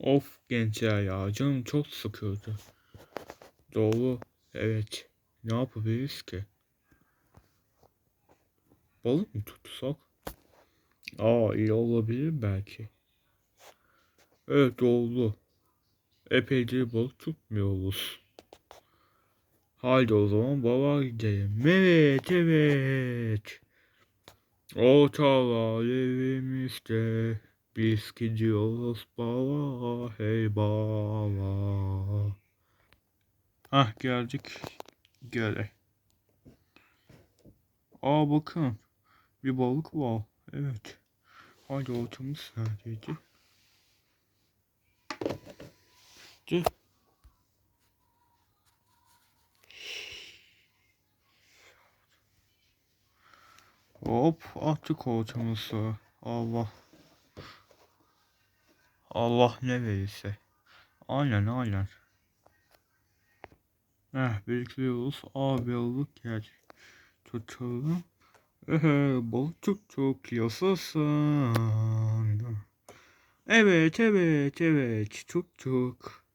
Of gençler ya canım çok sıkıyordu. Doğru. Evet. Ne yapabiliriz ki? Balık mı tutsak? Aa iyi olabilir belki. Evet doğru. Epeyce balık tutmuyoruz. Haydi o zaman balığa gidelim. Evet evet. Ortalar evimizde. Biz gidiyoruz balığa hey balığa. Hah geldik. Gele. Aa bakın. Bir balık var. Evet. Haydi ortamız neredeydi? De. Hop attık ortamızı. Allah. Allah ne verirse. Aynen aynen. Eh bekliyoruz. Abi balık gelecek. Tutalım. Ehe balık tuttuk yasasın. Evet evet evet tuttuk.